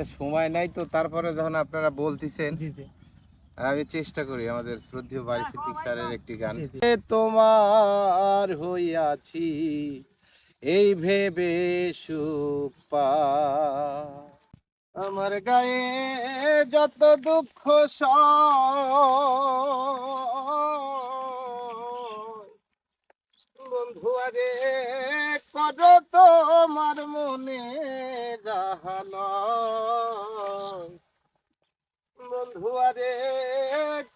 আসলে সময় নাই তো তারপরে যখন আপনারা বলতেছেন জি জি। আমি চেষ্টা করি আমাদের শ্রদ্ধেয় বাড়ি সিদ্দিক স্যারের একটি গান। তোমার হইয়াছি এই ভেবে সুখ পা। আমার গায়ে যত দুঃখ বন্ধু আরে কত তোমার মনে জাহান। বন্ধু আরে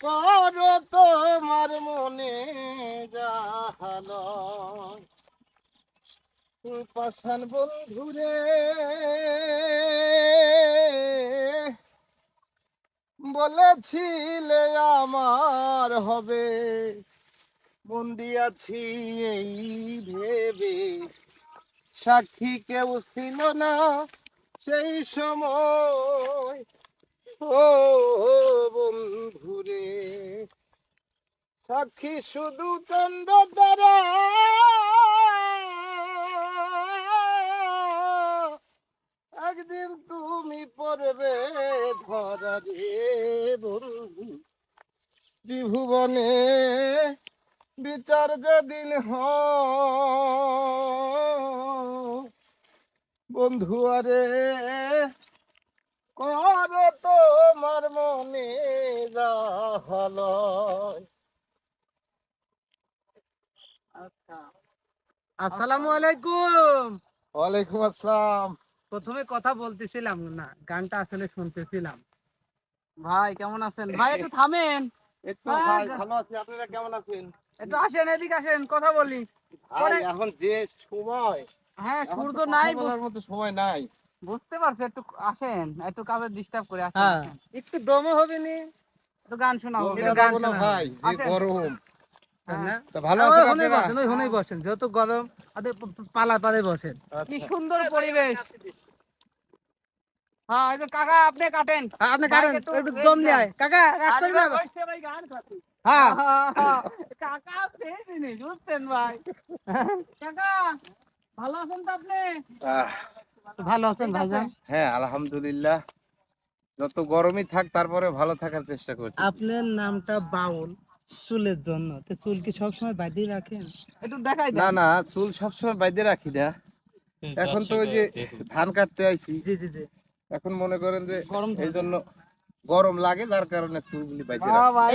কর তোমার মনে জাহান। পাশান বন্ধুরে বলেছিলে আমার হবে বন্দি আছি এই ভেবে। সাক্ষী কেউ ছিল না সেই সময়। ও বন্ধুরে, সাক্ষী শুধু চন্দ্র দ্বারা বিচার যেদিন বন্ধু আরে কর তোমার মনে যাহল আচ্ছা। আসসালামু আলাইকুম। ওয়ালাইকুম আসসালাম। প্রথমে কথা বলতেছিলাম না গানটা আসলে শুনতেছিলাম। ভাই কেমন আছেন? ভাই একটু থামেন। একটু ভাই ভালো আছি। আপনারা কেমন আছেন? একটু আসেন এদিকে আসেন কথা বলি। এখন যে সময়। হ্যাঁ এখন সুর তো তো কথা নাই বলার মতো সময় নাই। বুঝতে পারছি একটু আসেন একটু কাউকে ডিস্টার্ব করে আসেন। হ্যাঁ। একটু দমও হবে নি? একটু গান একটু গান শোনাও। ভাই যে গরম। হ্যাঁ। না? তা ভালো আছেন আপনারা? বসেন গরম পালা পালে বসেন। কি আচ্ছা। সুন্দর পরিবেশ। হ্যাঁ এই যে কাকা আপনি কাটেন। আ, আপনি একটু দম দেন। কাকা করে ভাই গান খাচ্ছি। হ্যাঁ। কাকা সেই জিনিস বুঝছেন ভাই। কাকা ভালো আছেন তো আপনি? ভালো আছেন ভাইজান? হ্যাঁ আলহামদুলিল্লাহ। যত গরমই থাক তারপরে ভালো থাকার চেষ্টা করছি। আপনার নামটা বাউল চুলের জন্য। তো চুল কি সবসময় বাঁধিয়ে রাখেন? একটু দেখাই না না চুল সবসময় বাইরে রাখি না। এখন তো ওই যে ধান কাটতে আইছি। জি জি জি। এখন মনে করেন যে গরম এই জন্য গরম লাগে যার কারণে চুলগুলি ভাই,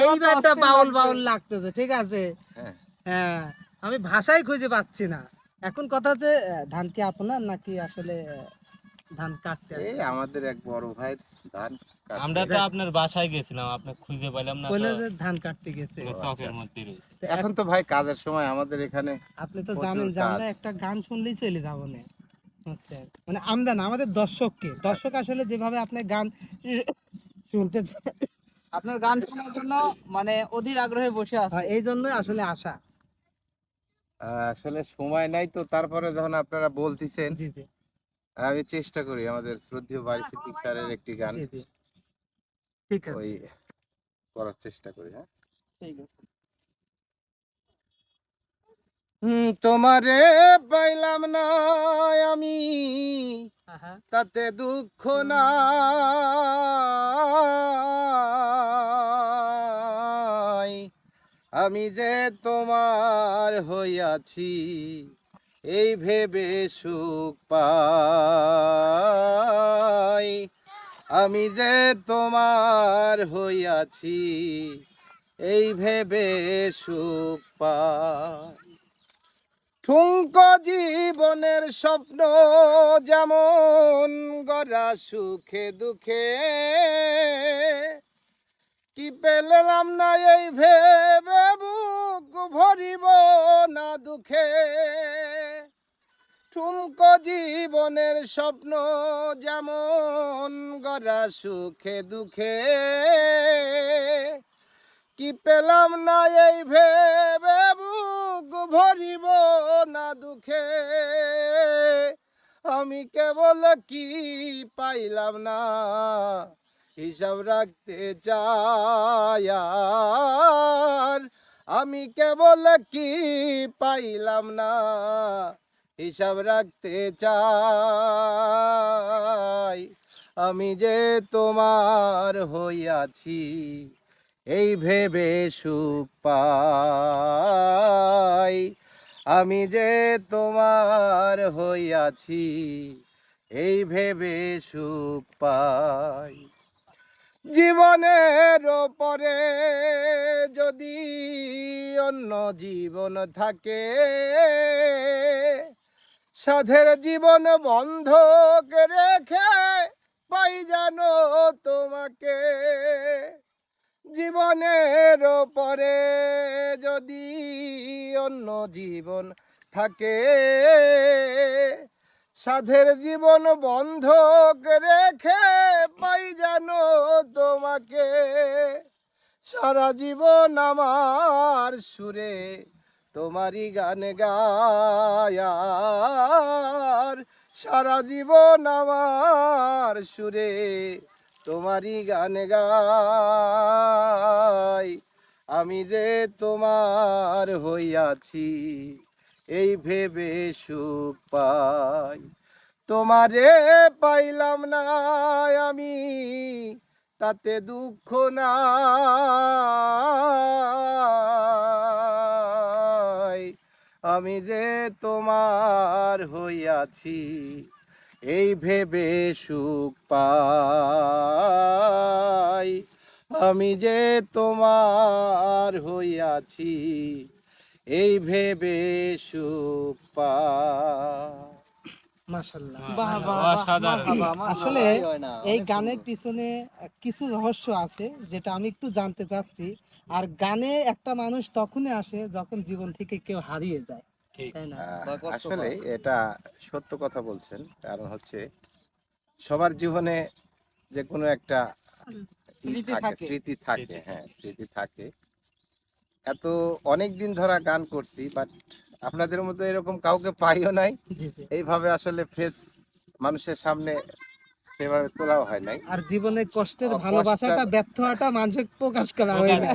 এইবারটা বাউল বাউল লাগতেছে ঠিক আছে? হ্যাঁ। হ্যাঁ আমি ভাষাই খুঁজে পাচ্ছি না। এখন কথা হচ্ছে ধান কি আপনার নাকি আসলে ধান কাটতে এই আমাদের এক বড় ভাইয়ের ধান আমরা তো আপনার বাসায় গেছিলাম আপনি খুঁজে পেলাম না কইলো ধান কাটতে গেছে। চকের মধ্যে রয়েছে। এখন তো ভাই কাজের সময় আমাদের এখানে আপনি তো জানেন যে আমরা একটা গান শুনলেই চলে যাব না। মানে আমদান আমাদের দর্শককে। দর্শক আসলে যেভাবে আপনি গান শুনতে আপনার গান শোনার জন্য মানে অধীর আগ্রহে বসে আছে এই জন্যই আসলে আশা। আসলে সময় নাই তো তারপরে যখন আপনারা বলতেছেন জি জি। আমি চেষ্টা করি আমাদের শ্রদ্ধেয় বাড়ি সিদ্দিক স্যারের একটি গান জি জি। ঠিক আছে। ওই করার চেষ্টা করি হ্যাঁ। ঠিক আছে। হুম, তোমারে পাইলাম না আমি। তাতে দুঃখ নাই আমি যে তোমার হইয়াছি এই ভেবে সুখ পাই। আমি যে তোমার হইয়াছি এই ভেবে সুখ পাই। ঠুঙ্ক জীবনের স্বপ্ন যেমন গড়া সুখে দুঃখে। কি পেলাম না এই ভেবে বুক ভরিব না দুঃখে? ঠুমক জীবনের স্বপ্ন যেমন গড়া সুখে দুঃখে। কি পেলাম না এই ভেবে বুক ভরিব দুঃখে আমি কেবল কি পাইলাম না? হিসাব রাখতে আর আমি কেবল কি পাইলাম না? হিসাব রাখতে চাই আমি যে তোমার হইয়াছি, এই ভেবে সুখ পাই। আমি যে তোমার হইয়াছি, এই ভেবে সুখ পাই। জীবনের পরে যদি অন্য জীবন থাকে, সাধের জীবন বন্ধক রেখে পাই জানো তোমাকে। জীবনের পরে যদি অন্য জীবন থাকে, সাধের জীবন বন্ধক রেখে পাই জানো তোমাকে। সারা জীবন আমার সুরে তোমারই গান গায়ার সারা জীবন আমার সুরে তোমারই গান গাই। আমি যে তোমার হইয়াছি, এই ভেবে সুখ পাই। তোমারে পাইলাম না আমি, তাতে দুঃখ নাই। আমি যে তোমার হইয়াছি এই ভেবে সুখ পাই। আমি যে তোমার হইয়াছি এই ভেবে সুখ পাই। আসলে এই গানের পিছনে কিছু রহস্য আছে যেটা আমি একটু জানতে চাচ্ছি। আর গানে একটা মানুষ তখনই আসে যখন জীবন থেকে কেউ হারিয়ে যায়। আসলে এটা সত্য কথা বলছেন। কারণ হচ্ছে সবার জীবনে যে কোনো একটা স্মৃতি থাকে, হ্যাঁ স্মৃতি থাকে। এত অনেক দিন ধরা গান করছি বাট আপনাদের মতো এরকম কাউকে পাইও নাই। এইভাবে আসলে ফেস মানুষের সামনে সেভাবে তোলাও হয় নাই। আর জীবনে কষ্টের ভালোবাসাটা ব্যর্থ হওয়াটা মানুষের প্রকাশ করা হয় না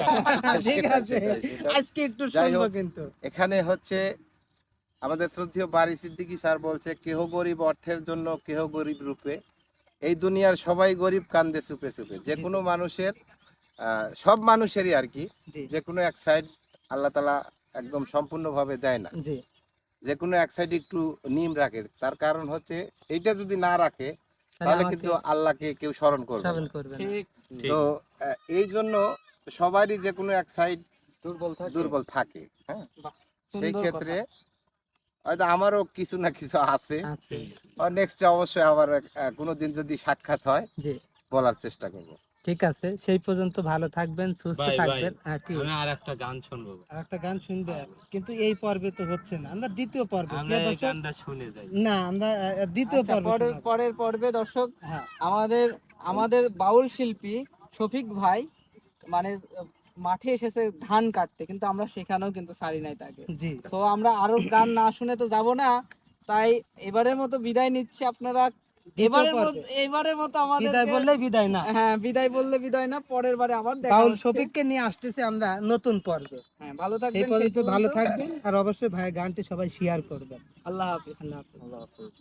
ঠিক আছে। আজকে একটু শুনব হোক, কিন্তু। এখানে হচ্ছে আমাদের শ্রদ্ধেয় বাড়ি সিদ্দিকী স্যার বলছে কেহ গরিব অর্থের জন্য কেহ গরিব রূপে। এই দুনিয়ার সবাই গরিব কান্দে চুপে চুপে। যে কোনো মানুষের সব মানুষেরই আর কি। যে কোনো এক সাইড আল্লাহ তালা একদম সম্পূর্ণভাবে দেয় না। যে কোনো এক সাইড একটু নিম রাখে। তার কারণ হচ্ছে এইটা যদি না রাখে তাহলে কিন্তু আল্লাহকে কেউ স্মরণ করবে। তো এই জন্য সবারই যে কোনো এক সাইড দুর্বল থাকে। দুর্বল থাকে হ্যাঁ? সেই ক্ষেত্রে হয়তো আমারও কিছু না কিছু আছে। নেক্সট অবশ্যই আবার কোনো দিন যদি সাক্ষাৎ হয় বলার চেষ্টা করব। ঠিক আছে সেই পর্যন্ত ভালো থাকবেন সুস্থ থাকবেন। হ্যাঁ আমি আর একটা গান শুনব। আর একটা গান শুনবে কিন্তু এই পর্বে তো হচ্ছে না। আমরা দ্বিতীয় পর্বে আমরা প্রিয় এই দর্শক। গানটা শুনে যাই। না আমরা দ্বিতীয় আচ্ছা, পর্বে পরের পরের পর্বে দর্শক হ্যাঁ। আমাদের আমাদের বাউল শিল্পী শফিক ভাই মানে মাঠে এসেছে ধান কাটতে কিন্তু আমরা সেখানেও কিন্তু সারি নাই তাকে। জি। তো আমরা আরও গান না শুনে তো যাব না তাই এবারের মতো বিদায় নিচ্ছি আপনারা। এবারের মতো এবারের মতো আমাদের বিদায় বললে বিদায় না। হ্যাঁ বিদায় বললে বিদায় না পরের বারে আবার দেখা শফিককে নিয়ে আসতেছে আমরা নতুন পর্বে। হ্যাঁ ভালো সেই থাকবেন পর্যন্ত ভালো। থাকবেন। আর অবশ্যই ভাই গানটি সবাই শেয়ার করবেন। আল্লাহ হাফিজ আল্লাহ হাফেজ। আল্লাহ হাফেজ।